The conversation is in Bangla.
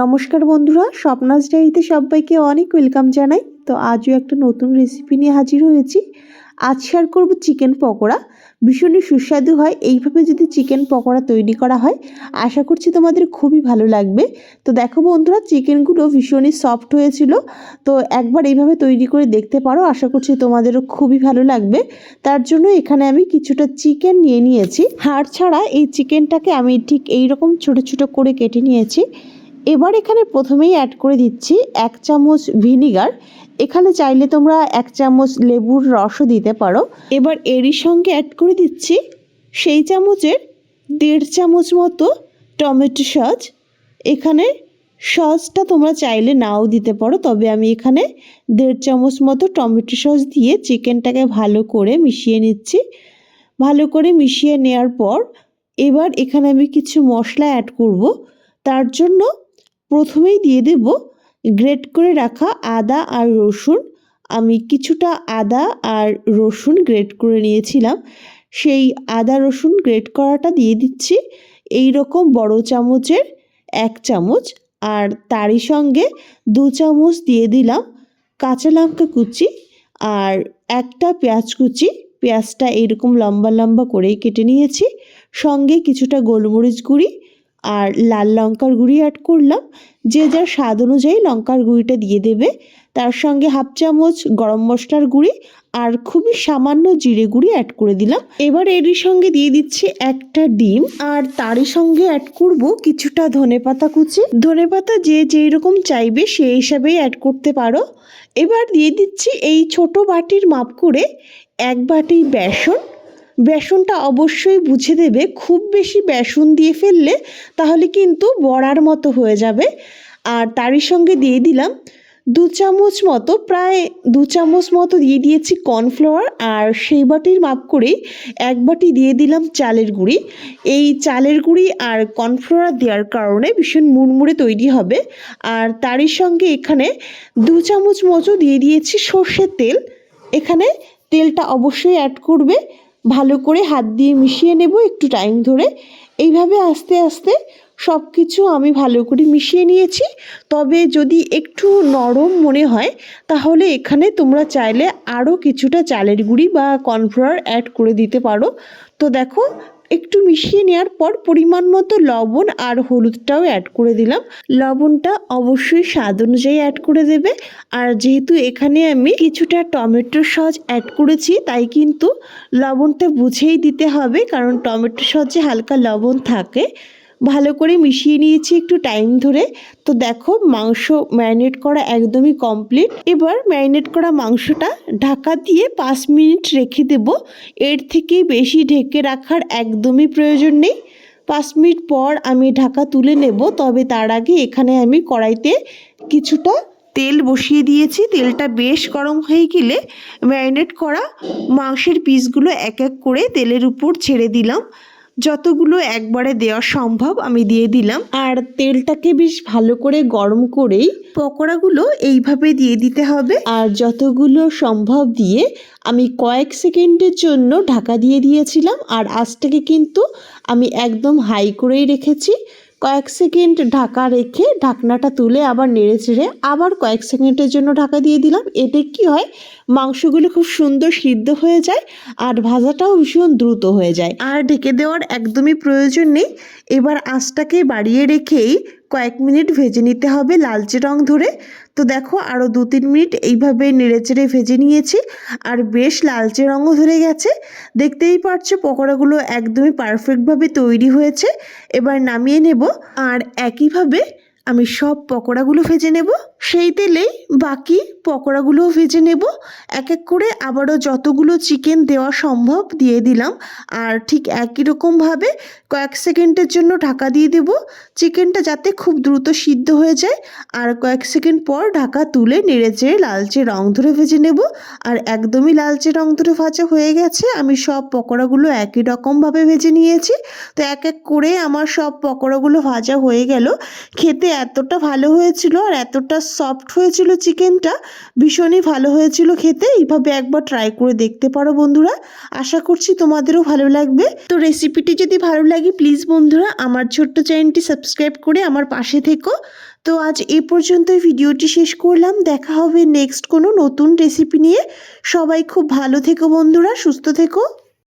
নমস্কার বন্ধুরা, স্বপ্নাস ডায়েরিতে সবাইকে অনেক ওয়েলকাম জানাই। তো আজও একটা নতুন রেসিপি নিয়ে হাজির হয়েছি। আজ শেয়ার করব চিকেন পকোড়া। ভীষণই সুস্বাদু হয়, এইভাবে যদি চিকেন পকোড়া তৈরি করা হয়, আশা করছি তোমাদের খুবই ভালো লাগবে। তো দেখো বন্ধুরা চিকেনগুলো ভীষণই সফট হয়েছিল। তো একবার এইভাবে তৈরি করে দেখতে পারো, আশা করছি তোমাদেরও খুবই ভালো লাগবে। তার জন্য এখানে আমি কিছুটা চিকেন নিয়ে নিয়েছি। হাড় ছাড়া এই চিকেনটাকে আমি ঠিক এই রকম ছোট ছোট করে কেটে নিয়েছি। এবার এখানে প্রথমেই অ্যাড করে দিচ্ছি এক চামচ ভিনিগার এখানে চাইলে তোমরা এক চামচ লেবুর রসও দিতে পারো। এবার এরই সঙ্গে অ্যাড করে দিচ্ছি সেই চামচের দেড় চামচ মতো টমেটো সস। এখানে সসটা তোমরা চাইলে নাও দিতে পারো, তবে আমি এখানে দেড় চামচ মতো টমেটো সস দিয়ে চিকেনটাকে ভালো করে মিশিয়ে নিচ্ছি। ভালো করে মিশিয়ে নেওয়ার পর এবার এখানে আমি কিছু মশলা অ্যাড করব। তার জন্য প্রথমেই দিয়ে দেব গ্রেট করে রাখা আদা আর রসুন। আমি কিছুটা আদা আর রসুন গ্রেট করে নিয়েছিলাম। সেই আদা রসুন গ্রেট করাটা দিয়ে দিচ্ছি। এই রকম বড় চামচের এক চামচ আর তারই সঙ্গে দু চামচ দিয়ে দিলাম কাঁচা লঙ্কা কুচি আর একটা পেঁয়াজ কুচি। পেঁয়াজটা এইরকম লম্বা লম্বা করেই কেটে নিয়েছি। সঙ্গে কিছুটা গোলমরিচ গুঁড়ি আর লাল লঙ্কার গুঁড়ি অ্যাড করলাম। যে যার স্বাদ অনুযায়ী লঙ্কার গুঁড়িটা দিয়ে দেবে। তার সঙ্গে হাফ চামচ গরম মশলার গুঁড়ি আর খুবই সামান্য জিরে গুঁড়ি অ্যাড করে দিলাম। এবার এরই সঙ্গে দিয়ে দিচ্ছি একটা ডিম। আর তারই সঙ্গে অ্যাড করব কিছুটা ধনেপাতা কুচি। ধনেপাতা যে যেই রকম চাইবে সেই হিসাবেই অ্যাড করতে পারো। এবার দিয়ে দিচ্ছি এই ছোট বাটির মাপ করে এক বাটি বেসন। বেসনটা অবশ্যই বুঝে দেবে। খুব বেশি বেসন দিয়ে ফেললে তাহলে কিন্তু বড়ার মতো হয়ে যাবে। আর তারই সঙ্গে দিয়ে দিলাম দু চামচ মতো, প্রায় দু চামচ মতো দিয়ে দিয়েছি কর্নফ্লাওয়ার। আর সেই বাটির মাপ করেই এক বাটি দিয়ে দিলাম চালের গুঁড়ি। এই চালের গুঁড়ি আর কর্নফ্লাওয়ার দেওয়ার কারণে ভীষণ মুড়মুড়ে তৈরি হবে। আর তারই সঙ্গে এখানে দু চামচ মতো দিয়ে দিয়েছি সর্ষের তেল। এখানে তেলটা অবশ্যই অ্যাড করবে। ভালো করে হাত দিয়ে মিশিয়ে নেব একটু টাইম ধরে। এইভাবে আস্তে আস্তে সব কিছু আমি ভালো করে মিশিয়ে নিয়েছি। তবে যদি একটু নরম মনে হয়, তাহলে এখানে তোমরা চাইলে আরও কিছুটা চালের গুঁড়ি বা কর্নফ্লাওয়ার অ্যাড করে দিতে পারো। তো দেখো একটু মিশিয়ে নেওয়ার পর পরিমাণ মতো লবণ আর হলুদটাও অ্যাড করে দিলাম। লবণটা অবশ্যই স্বাদ অনুযায়ী অ্যাড করে দেবে। আর যেহেতু এখানে আমি কিছুটা টমেটো সস অ্যাড করেছি, তাই কিন্তু লবণটা বুঝেই দিতে হবে, কারণ টমেটো সসে হালকা লবণ থাকে। ভালো করে মিশিয়ে নিয়েছি একটু টাইম ধরে। তো দেখো মাংস ম্যারিনেট করা একদমই কমপ্লিট এবার ম্যারিনেট করা মাংসটা ঢাকা দিয়ে পাঁচ মিনিট রেখে দেব। এর থেকে বেশি ঢেকে রাখার একদমই প্রয়োজন নেই। পাঁচ মিনিট পর আমি ঢাকা তুলে নেব। তবে তার আগে এখানে আমি কড়াইতে কিছুটা তেল বসিয়ে দিয়েছি। তেলটা বেশ গরম হয়ে গেলে ম্যারিনেট করা মাংসের পিসগুলো এক এক করে তেলের উপর ছেড়ে দিলাম। যতগুলো একবারে দেওয়া সম্ভব আমি দিয়ে দিলাম। আর তেলটাকে বেশ ভালো করে গরম করেই পকোড়াগুলো এইভাবে দিয়ে দিতে হবে। আর যতগুলো সম্ভব দিয়ে আমি কয়েক সেকেন্ডের জন্য ঢাকা দিয়ে দিয়েছিলাম। আর আজটাকে কিন্তু আমি একদম হাই করেই রেখেছি। কয়েক সেকেন্ড ঢাকা রেখে ঢাকনাটা তুলে আবার নেড়ে চেড়ে আবার কয়েক সেকেন্ডের জন্য ঢাকা দিয়ে দিলাম। এতে কি হয়? মাংসগুলো খুব সুন্দর সিদ্ধ হয়ে যায় আর ভাজাটাও ভীষণ দ্রুত হয়ে যায়। আর ঢেকে দেওয়ার একদমই প্রয়োজন নেই। এবার আঁচটাকে বাড়িয়ে রেখেই কয়েক মিনিট ভেজে নিতে হবে লালচে রং ধরে। তো দেখো আরও দু তিন মিনিট এইভাবে নেড়েচেড়ে ভেজে নিয়েছি আর বেশ লালচে রঙও ধরে গেছে। দেখতেই পারছ পকোড়াগুলো একদমই পারফেক্টভাবে তৈরি হয়েছে। এবার নামিয়ে নেব। আর একইভাবে আমি সব পকোড়াগুলো ভেজে নেব, সেই তেলেই বাকি পকোড়াগুলোও ভেজে নেব। এক এক করে আবারও যতগুলো চিকেন দেওয়া সম্ভব দিয়ে দিলাম। আর ঠিক একই রকমভাবে কয়েক সেকেন্ডের জন্য ঢাকা দিয়ে দেব। চিকেনটা যাতে খুব দ্রুত সিদ্ধ হয়ে যায়। আর কয়েক সেকেন্ড পর ঢাকা তুলে নেড়ে চেড়ে লালচে রং ধরে ভেজে নেব। আর একদমই লালচে রং ধরে ভাজা হয়ে গেছে। আমি সব পকোড়াগুলো একই রকমভাবে ভেজে নিয়েছি। তো এক এক করে আমার সব পকোড়াগুলো ভাজা হয়ে গেল। খেতে এতটা ভালো হয়েছিল আর এতটা সফট হয়েছিল চিকেনটা ভীষণই ভালো হয়েছিল খেতে। এইভাবে একবার ট্রাই করে দেখতে পারো বন্ধুরা। আশা করছি তোমাদেরও ভালো লাগবে। তো রেসিপিটি যদি ভালো লাগে প্লিজ বন্ধুরা, আমার ছোট্ট চ্যানেলটি সাবস্ক্রাইব করে আমার পাশে থেকো। তো আজ এ পর্যন্তই ভিডিওটি শেষ করলাম। দেখা হবে নেক্সট কোনো নতুন রেসিপি নিয়ে। সবাই খুব ভালো থেকো বন্ধুরা, সুস্থ থেকো।